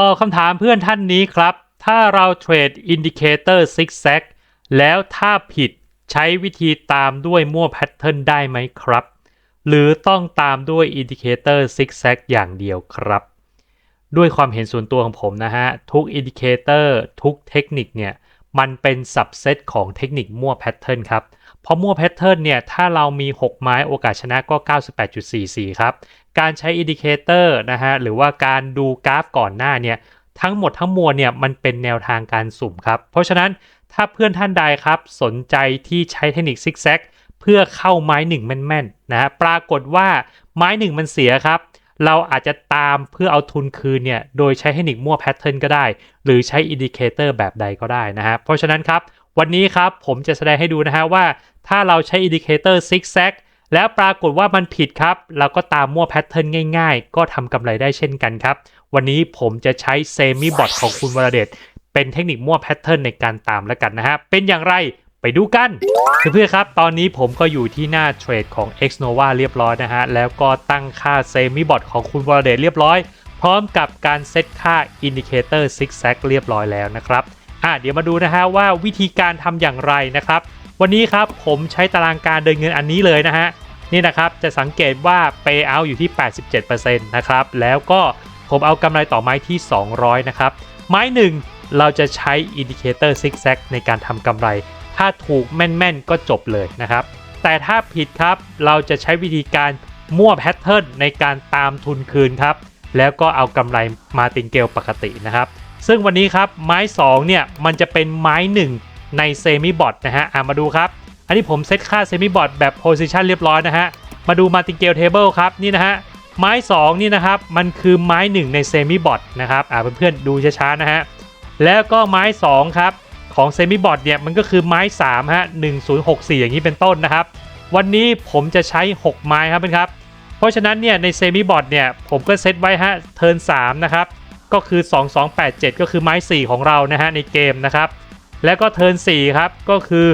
ตอบคำถามเพื่อนท่านนี้ครับ ถ้าเราเทรดอินดิเคเตอร์ซิกแซกแล้วถ้าผิดใช้วิธีตามด้วยมั่วแพทเทิร์นได้ไหมครับ หรือต้องตามด้วยอินดิเคเตอร์ซิกแซกอย่างเดียวครับ ด้วยความเห็นส่วนตัวของผมนะฮะ ทุกอินดิเคเตอร์ทุกเทคนิคเนี่ย มันเป็นสับเซตของเทคนิคมั่วแพทเทิร์นครับเพราะมั่วแพทเทิร์นเนี่ย ถ้าเรามี 6 ไม้โอกาสชนะก็ 98.44 ครับ การใช้อินดิเคเตอร์นะฮะหรือว่าการดูกราฟก่อนหน้าเนี่ยทั้งหมดทั้งมวลเนี่ยมันเป็นแนวทางการสุ่มครับ เพราะฉะนั้นถ้าเพื่อนท่านใดครับสนใจที่ใช้เทคนิคซิกแซกเพื่อเข้าไม้หนึ่งแม่นๆนะฮะปรากฏว่าไม้หนึ่งมันเสียครับ เราอาจจะตามเพื่อเอาทุนคืนเนี่ยโดยใช้เทคนิคมั่วแพทเทิร์นก็ได้ หรือใช้อินดิเคเตอร์แบบใดก็ได้นะฮะเพราะฉะนั้นครับวันนี้ครับผมจะแสดงให้ดูนะฮะว่า ถ้าเราใช้อินดิเคเตอร์ซิกแซก แล้วปรากฏว่ามันผิดครับ เราก็ตามมั่วแพทเทิร์นง่ายๆ ก็ทำกำไรได้เช่นกันครับ วันนี้ผมจะใช้เซมิบอทของคุณวรเดชเป็นเทคนิคมั่วแพทเทิร์นในการตามแล้วกันนะฮะ เป็นอย่างไรไปดูกัน เพื่อนๆครับ ตอนนี้ผมก็อยู่ที่หน้าเทรดของ Xnova เรียบร้อยนะฮะ แล้วก็ตั้งค่าเซมิบอทของคุณวรเดชเรียบร้อย พร้อมกับการเซตค่าอินดิเคเตอร์ซิกแซกเรียบร้อยแล้วนะครับอะเดี๋ยวมาดูนะฮะว่าวิธีการทำอย่างไรนะครับ วันนี้ครับผมใช้ตารางการเดินเงินอันนี้เลยนะฮะ นี่นะครับจะสังเกตว่า Payout อยู่ที่ 87%นะครับแล้วก็ผมเอากำไรต่อไม้ที่ 200 นะครับ ไม้หนึ่งเราจะใช้อินดิเคเตอร์ซิกแซกในการทำกำไร ถ้าถูกแม่นๆ ก็จบเลยนะครับ แต่ถ้าผิดครับเราจะใช้วิธีการมั่วแพทเทิร์นในการตามทุนคืนครับ แล้วก็เอากำไรมาติงเกลปกตินะครับ ซึ่งวันนี้ครับไม้ 2 เนี่ย มันจะเป็นไม้ 1 ในเซมิบอทนะฮะอะมาดูครับ อันนี้ผมเซตค่าเซมิบอทแบบโพซิชันเรียบร้อยนะฮะ มาดูมาติงเกลเทเบิลครับนี่นะฮะ ไม้ 2 นี่นะครับ มันคือไม้ 1 ในเซมิบอทนะครับอ่าเพื่อนๆดูช้าๆนะฮะ แล้วก็ไม้ 2 ครับ ของเซมิบอทเนี่ย มันก็คือไม้3ฮะ1064 อย่างนี้เป็นต้นนะครับ วันนี้ผมจะใช้ 6 ไม้ครับเพื่อนครับ เพราะฉะนั้นเนี่ยในเซมิบอทเนี่ยผมก็เซตไว้ฮะเทิร์น3นะครับก็คือ 2287 ก็คือไม้ 4 ของเรานะฮะในเกมนะครับแล้วก็เทิร์น4ครับก็คือ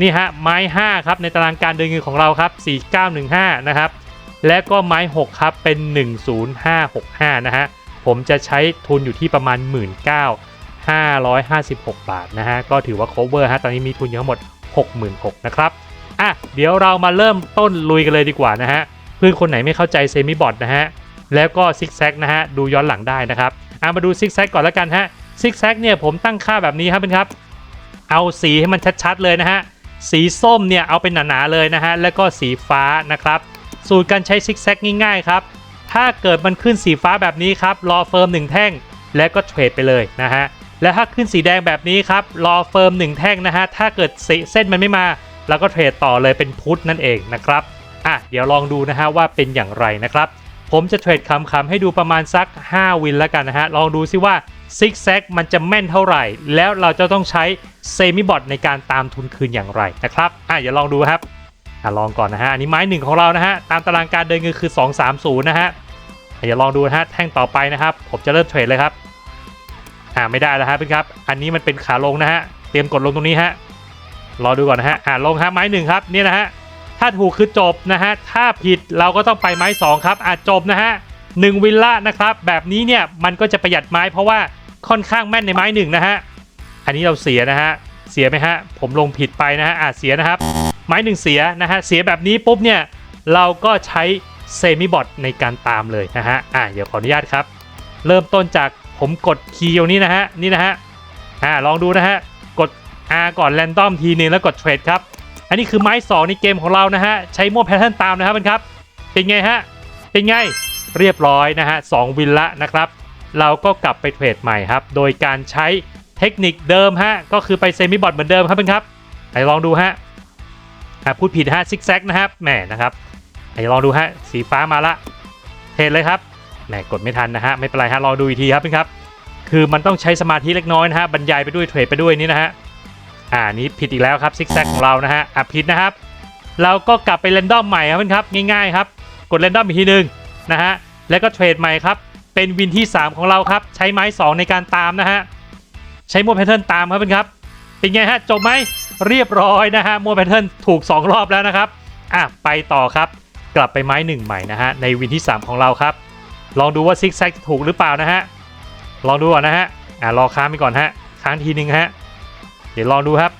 นี่ฮะไม้ 5 ครับในตารางการเดินเงินของเราครับ 4915 นะครับ และก็ไม้ 6 ครับเป็น 10565 นะฮะ ผมจะใช้ทุนอยู่ที่ประมาณ 19,556 บาทนะฮะ ก็ถือว่า cover ฮะ ตอนนี้มีทุนอยู่ทั้งหมด 66,000นะครับ อะ เดี๋ยวเรามาเริ่มต้นลุยกันเลยดีกว่านะฮะ เพื่อนคนไหนไม่เข้าใจเซมิบอทนะฮะ แล้วก็ซิกแซกนะฮะ ดูย้อนหลังได้นะครับ อะมาดูซิกแซกก่อนแล้วกันฮะซิกแซกเนี่ยผมตั้งค่าแบบนี้ครับเพื่อนครับ เอาสีให้มันชัดๆเลยนะฮะ สีส้มเนี่ยเอาเป็นหนาๆเลยนะฮะแล้วก็สีฟ้านะครับ สูตรการใช้ซิกแซกง่ายๆครับ ถ้าเกิดมันขึ้นสีฟ้าแบบนี้ครับรอเฟิร์ม1แท่งแล้วก็เทรดไปเลยนะฮะและถ้าขึ้นสีแดงแบบนี้ครับรอเฟิร์ม1แท่งนะฮะถ้าเกิดเส้นมันไม่มาเราก็เทรดต่อเลยเป็นพุทธนั่นเองนะครับอะเดี๋ยวลองดูนะฮะว่าเป็นอย่างไรนะครับ ผมจะเทรดคำๆให้ดูประมาณสัก 5 วินแล้วกันนะฮะลองดูซิว่า ซิกแซกมันจะแม่นเท่าไหร่ แล้วเราจะต้องใช้เซมิบอทในการตามทุนคืนอย่างไรนะครับอะอย่าลองดูครับอะลองก่อนนะฮะอันนี้ไม้หนึ่งของเรานะฮะตามตารางการเดินเงินคือ 230 นะฮะอะอย่าลองดูนะฮะแท่งต่อไปนะครับ ผมจะเริ่มเทรดเลยครับอ่าไม่ได้แล้วฮะเพื่อนครับ อันนี้มันเป็นขาลงนะฮะเตรียมกดลงตรงนี้ฮะรอดูก่อนนะฮะอ่าลงครับไม้หนึ่งครับนี่นะฮะถ้าถูกคือจบนะฮะถ้าผิดเราก็ต้องไปไม้สองครับอ่าจบนะฮะหนึ่งวิลล่านะครับ แบบนี้เนี่ยมันก็จะประหยัดไม้เพราะว่า ค่อนข้างแม่นในไม้หนึ่งนะฮะ อันนี้เราเสียนะฮะ เสียไหมฮะ ผมลงผิดไปนะฮะอ่าเสียนะครับ ไม้หนึ่งเสียนะฮะ เสียแบบนี้ปุ๊บเนี่ย เราก็ใช้เซมิบอทในการตามเลยนะฮะ อ่าเดี๋ยวขออนุญาตครับ เริ่มต้นจากผมกดคีย์ตรงนี้นะฮะ นี่นะฮะ อ่า ลองดูนะฮะ กด R ก่อนแรนดอมทีนึงแล้วกดเทรดครับ อันนี้คือไม้ 2 ในเกมของเรานะฮะ ใช้มั่วแพทเทิร์นตามนะครับมันครับ เป็นไงฮะ เป็นไง เรียบร้อยนะฮะสองวินละนะครับ เราก็กลับไปเทรดใหม่ครับ โดยการใช้เทคนิคเดิมฮะ ก็คือไปเซมิบอทเหมือนเดิมครับเพื่อนครับไหนลองดูฮะพูดผิดฮะซิกแซกนะครับแหมนะครับไหนลองดูฮะสีฟ้ามาละเทรดเลยครับแหมกดไม่ทันนะฮะไม่เป็นไรฮะลองดูอีกทีครับเพื่อนครับ คือมันต้องใช้สมาธิเล็กน้อยนะฮะบรรยายไปด้วยเทรดไปด้วยนี่นะฮะอ่านี้ผิดอีกแล้วครับซิกแซกของเรานะฮะอะผิดนะครับ เราก็กลับไปเรนดอมใหม่ครับเพื่อนครับง่ายๆครับ กดเรนดอมอีกทีหนึ่งนะฮะแล้วก็เทรดใหม่ครับ เป็นวินที่ 3 ของเราครับ ใช้ไม้ 2 ในการตามนะฮะ ใช้มัวแพทเทิร์นตามครับเพื่อนครับ เป็นไงฮะ จบไหมเรียบร้อยนะฮะมัวแพทเทิร์นถูก 2 รอบแล้วนะครับอะไปต่อครับ กลับไปไม้ 1 ใหม่นะฮะ ในวินที่ 3 ของเราครับ ลองดูว่าซิกแซกถูกหรือเปล่านะฮะ ลองดูก่อนนะฮะอ่ารอค้างไปก่อนฮะค้างทีนึงฮะเดี๋ยวลองดูครับ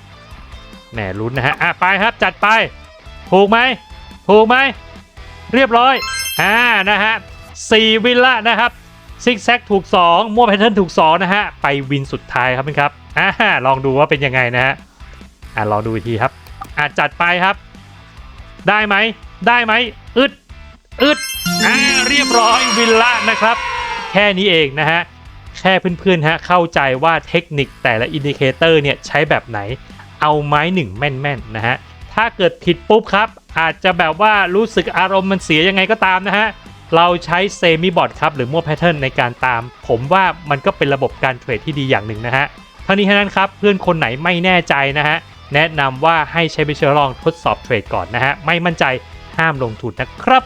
แหมลุ้นนะฮะอะไปครับจัดไป ถูกไหมถูกไหมเรียบร้อยอ่านะฮะสี่วินละนะครับ ซิกแซกถูก 2 มั่วแพทเทิร์นถูก 2 นะฮะ ไปวินสุดท้ายครับเพื่อนครับอ่าลองดูว่าเป็นยังไงนะฮะอ่าลองดูอีกทีครับอ่าจัดไปครับ ได้ไหมได้ไหมอึดอึดอ่าเรียบร้อยวินละนะครับ แค่นี้เองนะฮะ แค่เพื่อนๆฮะเข้าใจว่าเทคนิคแต่ละอินดิเคเตอร์เนี่ยใช้แบบไหน เอาไม้หนึ่งแม่นๆนะฮะถ้าเกิดผิดปุ๊บครับ อาจจะแบบว่ารู้สึกอารมณ์มันเสียยังไงก็ตามนะฮะ เราใช้เซมิบอทครับหรือมั่วแพทเทิร์นในการตาม ผมว่ามันก็เป็นระบบการเทรดที่ดีอย่างหนึ่งนะฮะทั้งนี้ทั้งนั้นครับเพื่อนคนไหนไม่แน่ใจนะฮะแนะนำว่าให้ใช้ไปเชอลองทดสอบเทรดก่อนนะฮะไม่มั่นใจห้ามลงทุนนะครับ